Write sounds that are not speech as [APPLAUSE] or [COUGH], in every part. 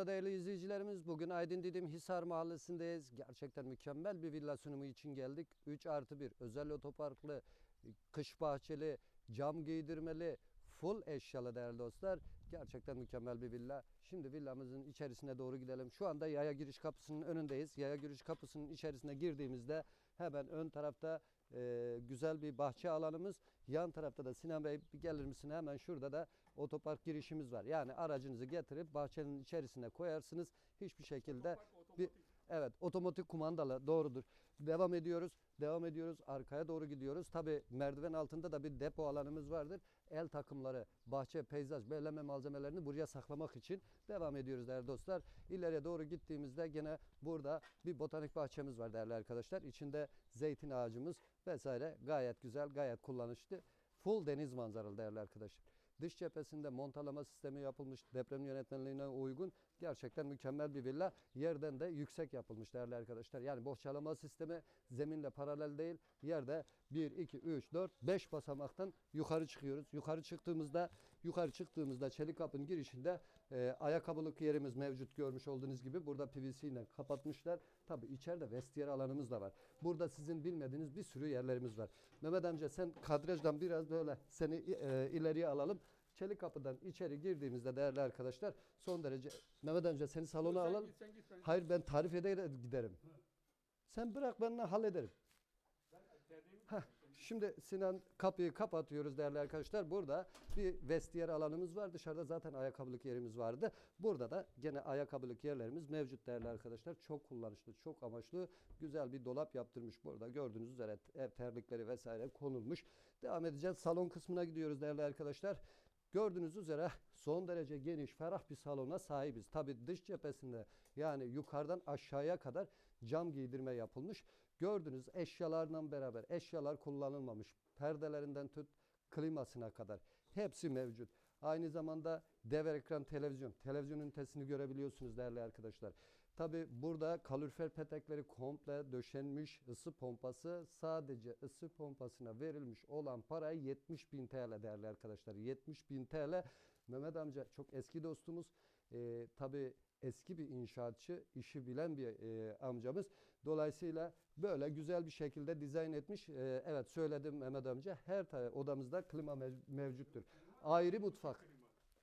Merhaba değerli izleyicilerimiz. Bugün Aydın Didim Hisar Mahallesi'ndeyiz. Gerçekten mükemmel bir villa sunumu için geldik. 3 artı 1 özel otoparklı, kış bahçeli, cam giydirmeli, full eşyalı değerli dostlar. Gerçekten mükemmel bir villa. Şimdi villamızın içerisine doğru gidelim. Şu anda yaya giriş kapısının önündeyiz. Yaya giriş kapısının içerisine girdiğimizde hemen ön tarafta e, güzel bir bahçe alanımız. Yan tarafta da Sinan Bey gelir misin? Hemen şurada da otopark girişimiz var. Yani aracınızı getirip bahçenin içerisine koyarsınız. Hiçbir şekilde bir Evet, otomatik kumandalı doğrudur. Devam ediyoruz. Devam ediyoruz. Arkaya doğru gidiyoruz. Tabi merdiven altında da bir depo alanımız vardır. El takımları, bahçe, peyzaj, belleme malzemelerini buraya saklamak için devam ediyoruz değerli dostlar. İleriye doğru gittiğimizde gene burada bir botanik bahçemiz var değerli arkadaşlar. İçinde zeytin ağacımız vesaire gayet güzel, gayet kullanışlı. Full deniz manzaralı değerli arkadaşlar. Dış cephesinde montalama sistemi yapılmış deprem yönetmenliğine uygun gerçekten mükemmel bir villa. Yerden de yüksek yapılmış değerli arkadaşlar. Yani bohçalama sistemi zeminle paralel değil. Yerde 1, 2, 3, 4, 5 basamaktan yukarı çıkıyoruz. Yukarı çıktığımızda yukarı çıktığımızda çelik kapının girişinde e, ayakkabılık yerimiz mevcut görmüş olduğunuz gibi. Burada PVC ile kapatmışlar. Tabi içeride vestiyer alanımız da var. Burada sizin bilmediğiniz bir sürü yerlerimiz var. Mehmet amca sen kadrajdan biraz böyle seni e, ileriye alalım. Çelik kapıdan içeri girdiğimizde değerli arkadaşlar son derece Mehmet amca seni salona alalım. Hayır ben tarif ederek giderim. Sen bırak ben hallederim. Şimdi Sinan kapıyı kapatıyoruz değerli arkadaşlar. Burada bir vestiyer alanımız var. Dışarıda zaten ayakkabılık yerimiz vardı. Burada da gene ayakkabılık yerlerimiz mevcut değerli arkadaşlar. Çok kullanışlı, çok amaçlı güzel bir dolap yaptırmış burada. Gördüğünüz üzere terlikleri vesaire konulmuş. Devam edeceğiz. Salon kısmına gidiyoruz değerli arkadaşlar. Gördüğünüz üzere son derece geniş, ferah bir salona sahibiz. Tabi dış cephesinde yani yukarıdan aşağıya kadar cam giydirme yapılmış. Gördüğünüz eşyalarla beraber eşyalar kullanılmamış. Perdelerinden tut klimasına kadar hepsi mevcut. Aynı zamanda dev ekran televizyon. Televizyon ünitesini görebiliyorsunuz değerli arkadaşlar. Tabi burada kalorifer petekleri komple döşenmiş ısı pompası sadece ısı pompasına verilmiş olan parayı 70 bin TL değerli arkadaşlar. 70 bin TL Mehmet amca çok eski dostumuz. Ee, tabi eski bir inşaatçı, işi bilen bir e, amcamız. Dolayısıyla böyle güzel bir şekilde dizayn etmiş. Ee, evet söyledim Mehmet amca. Her odamızda klima mev- mevcuttur. Ayrı mutfak.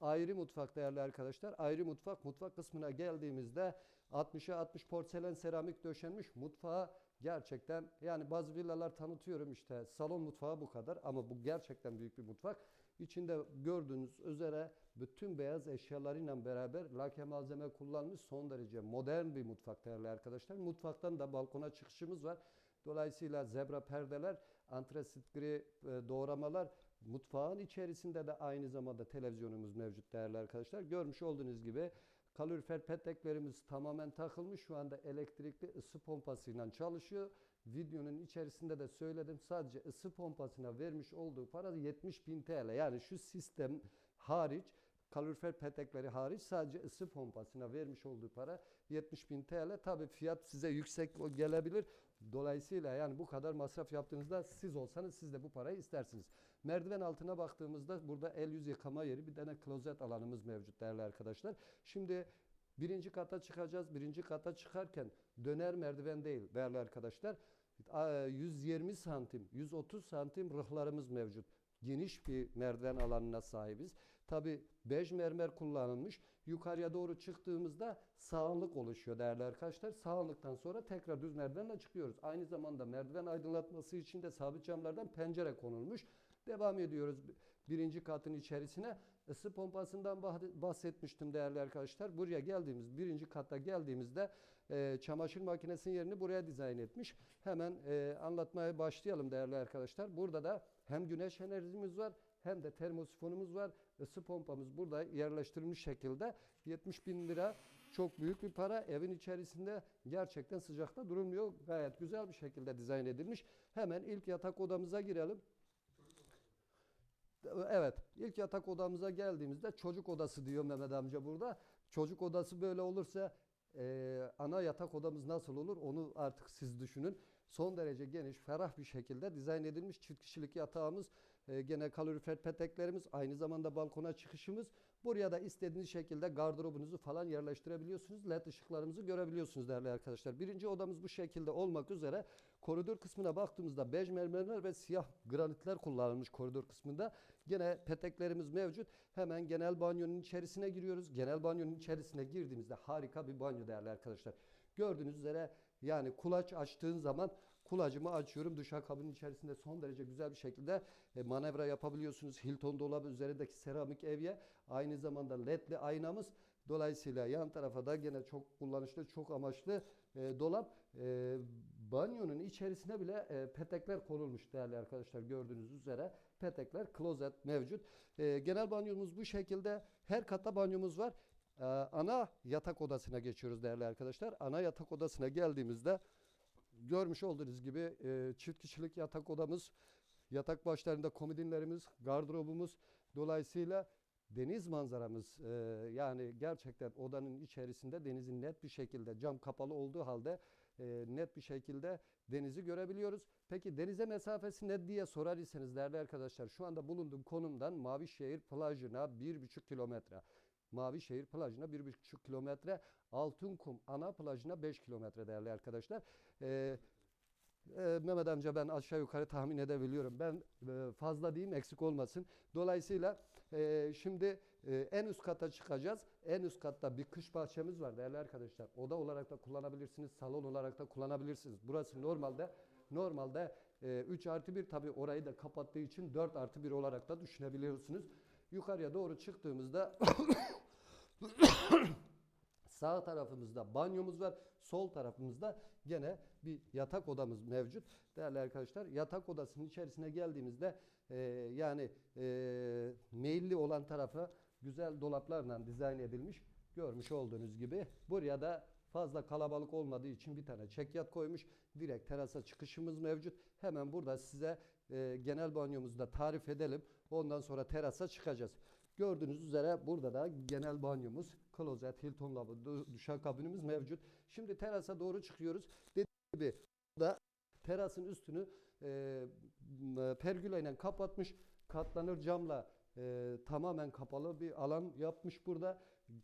Ayrı mutfak değerli arkadaşlar. Ayrı mutfak. Mutfak kısmına geldiğimizde 60'a 60 porselen seramik döşenmiş. Mutfağı gerçekten yani bazı villalar tanıtıyorum işte salon mutfağı bu kadar ama bu gerçekten büyük bir mutfak. İçinde gördüğünüz üzere bütün beyaz eşyalarıyla beraber lake malzeme kullanmış son derece modern bir mutfak değerli arkadaşlar. Mutfaktan da balkona çıkışımız var. Dolayısıyla zebra perdeler, antrasit gri e, doğramalar, mutfağın içerisinde de aynı zamanda televizyonumuz mevcut değerli arkadaşlar. Görmüş olduğunuz gibi kalorifer peteklerimiz tamamen takılmış. Şu anda elektrikli ısı pompasıyla çalışıyor. Videonun içerisinde de söyledim. Sadece ısı pompasına vermiş olduğu para 70 bin TL. Yani şu sistem hariç kalorifer petekleri hariç sadece ısı pompasına vermiş olduğu para 70 bin TL. Tabi fiyat size yüksek gelebilir. Dolayısıyla yani bu kadar masraf yaptığınızda siz olsanız siz de bu parayı istersiniz. Merdiven altına baktığımızda burada el yüz yıkama yeri bir tane klozet alanımız mevcut değerli arkadaşlar. Şimdi birinci kata çıkacağız. Birinci kata çıkarken döner merdiven değil değerli arkadaşlar. 120 santim, 130 santim rıhlarımız mevcut geniş bir merdiven alanına sahibiz. Tabi bej mermer kullanılmış. Yukarıya doğru çıktığımızda sağanlık oluşuyor değerli arkadaşlar. Sağanlıktan sonra tekrar düz merdivenle çıkıyoruz. Aynı zamanda merdiven aydınlatması için de sabit camlardan pencere konulmuş. Devam ediyoruz birinci katın içerisine. Isı pompasından bahsetmiştim değerli arkadaşlar. Buraya geldiğimiz birinci katta geldiğimizde e, çamaşır makinesinin yerini buraya dizayn etmiş. Hemen e, anlatmaya başlayalım değerli arkadaşlar. Burada da hem güneş enerjimiz var hem de termosifonumuz var. Isı pompamız burada yerleştirilmiş şekilde 70 bin lira çok büyük bir para. Evin içerisinde gerçekten sıcakta durulmuyor. Gayet güzel bir şekilde dizayn edilmiş. Hemen ilk yatak odamıza girelim. Evet, ilk yatak odamıza geldiğimizde çocuk odası diyor Mehmet amca burada. Çocuk odası böyle olursa e, ana yatak odamız nasıl olur onu artık siz düşünün. Son derece geniş, ferah bir şekilde dizayn edilmiş çift kişilik yatağımız, e, gene kalorifer peteklerimiz, aynı zamanda balkona çıkışımız. Buraya da istediğiniz şekilde gardırobunuzu falan yerleştirebiliyorsunuz. LED ışıklarımızı görebiliyorsunuz değerli arkadaşlar. Birinci odamız bu şekilde olmak üzere koridor kısmına baktığımızda bej mermerler ve siyah granitler kullanılmış koridor kısmında. Gene peteklerimiz mevcut. Hemen genel banyonun içerisine giriyoruz. Genel banyonun içerisine girdiğimizde harika bir banyo değerli arkadaşlar. Gördüğünüz üzere yani kulaç açtığın zaman kulacımı açıyorum. Duşakabinin içerisinde son derece güzel bir şekilde e, manevra yapabiliyorsunuz. Hilton dolabı üzerindeki seramik evye aynı zamanda ledli aynamız. Dolayısıyla yan tarafa da gene çok kullanışlı, çok amaçlı e, dolap. E, banyonun içerisine bile e, petekler konulmuş değerli arkadaşlar gördüğünüz üzere. Petekler, klozet mevcut. E, genel banyomuz bu şekilde. Her katta banyomuz var. E, ana yatak odasına geçiyoruz değerli arkadaşlar. Ana yatak odasına geldiğimizde görmüş olduğunuz gibi e, çift kişilik yatak odamız, yatak başlarında komodinlerimiz, gardırobumuz. Dolayısıyla deniz manzaramız e, yani gerçekten odanın içerisinde denizin net bir şekilde cam kapalı olduğu halde e, net bir şekilde denizi görebiliyoruz. Peki denize mesafesi ne diye sorar iseniz değerli arkadaşlar şu anda bulunduğum konumdan Mavişehir plajına 1,5 kilometre. Mavişehir plajına 1,5 kilometre, Altınkum ana plajına 5 kilometre değerli arkadaşlar. Ee, e, Mehmet amca ben aşağı yukarı tahmin edebiliyorum. Ben e, fazla diyeyim eksik olmasın. Dolayısıyla e, şimdi en üst kata çıkacağız. En üst katta bir kış bahçemiz var değerli arkadaşlar. Oda olarak da kullanabilirsiniz, salon olarak da kullanabilirsiniz. Burası normalde normalde e, 3 artı 1 tabi orayı da kapattığı için 4 artı 1 olarak da düşünebiliyorsunuz. Yukarıya doğru çıktığımızda [COUGHS] Sağ tarafımızda banyomuz var. Sol tarafımızda gene bir yatak odamız mevcut. Değerli arkadaşlar yatak odasının içerisine geldiğimizde e, yani e, meyilli olan tarafa güzel dolaplarla dizayn edilmiş. Görmüş olduğunuz gibi. Buraya da fazla kalabalık olmadığı için bir tane çekyat koymuş. Direkt terasa çıkışımız mevcut. Hemen burada size e, genel banyomuzu da tarif edelim. Ondan sonra terasa çıkacağız. Gördüğünüz üzere burada da genel banyomuz, klozet, Hilton lavabo, du- duşakabinimiz mevcut. Şimdi terasa doğru çıkıyoruz. Dediğim gibi da terasın üstünü e, m- pergüleyle kapatmış. Katlanır camla e, tamamen kapalı bir alan yapmış burada.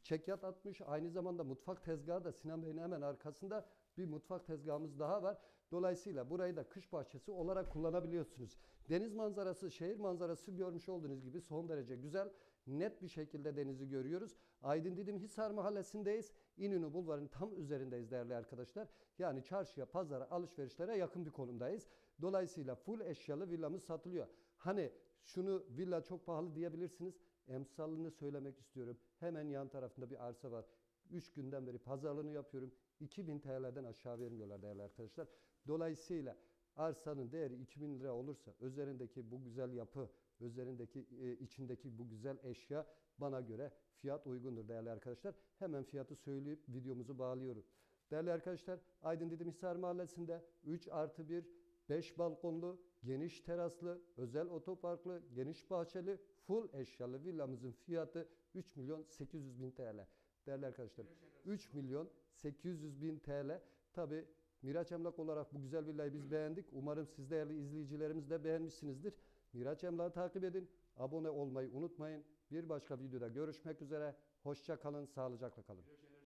Çekyat atmış. Aynı zamanda mutfak tezgahı da Sinan Bey'in hemen arkasında bir mutfak tezgahımız daha var. Dolayısıyla burayı da kış bahçesi olarak kullanabiliyorsunuz. Deniz manzarası, şehir manzarası görmüş olduğunuz gibi son derece güzel. Net bir şekilde denizi görüyoruz. Aydın Didim Hisar Mahallesi'ndeyiz. İnönü Bulvarı'nın tam üzerindeyiz değerli arkadaşlar. Yani çarşıya, pazara, alışverişlere yakın bir konumdayız. Dolayısıyla full eşyalı villamız satılıyor. Hani şunu villa çok pahalı diyebilirsiniz. Emsalını söylemek istiyorum. Hemen yan tarafında bir arsa var. 3 günden beri pazarlığını yapıyorum. 2000 TL'den aşağı vermiyorlar değerli arkadaşlar. Dolayısıyla arsanın değeri 2000 lira olursa üzerindeki bu güzel yapı, üzerindeki e, içindeki bu güzel eşya bana göre fiyat uygundur değerli arkadaşlar. Hemen fiyatı söyleyip videomuzu bağlıyorum. Değerli arkadaşlar Aydın Didim Hisar Mahallesi'nde 3 artı 1 5 balkonlu, geniş teraslı, özel otoparklı, geniş bahçeli, full eşyalı villamızın fiyatı 3 milyon 800 bin TL. Değerli arkadaşlar 3 milyon 800 bin TL. Tabi Miraç Emlak olarak bu güzel villayı biz beğendik. Umarım siz değerli izleyicilerimiz de beğenmişsinizdir. Miraç Emlak'ı takip edin. Abone olmayı unutmayın. Bir başka videoda görüşmek üzere. Hoşça kalın, sağlıcakla kalın.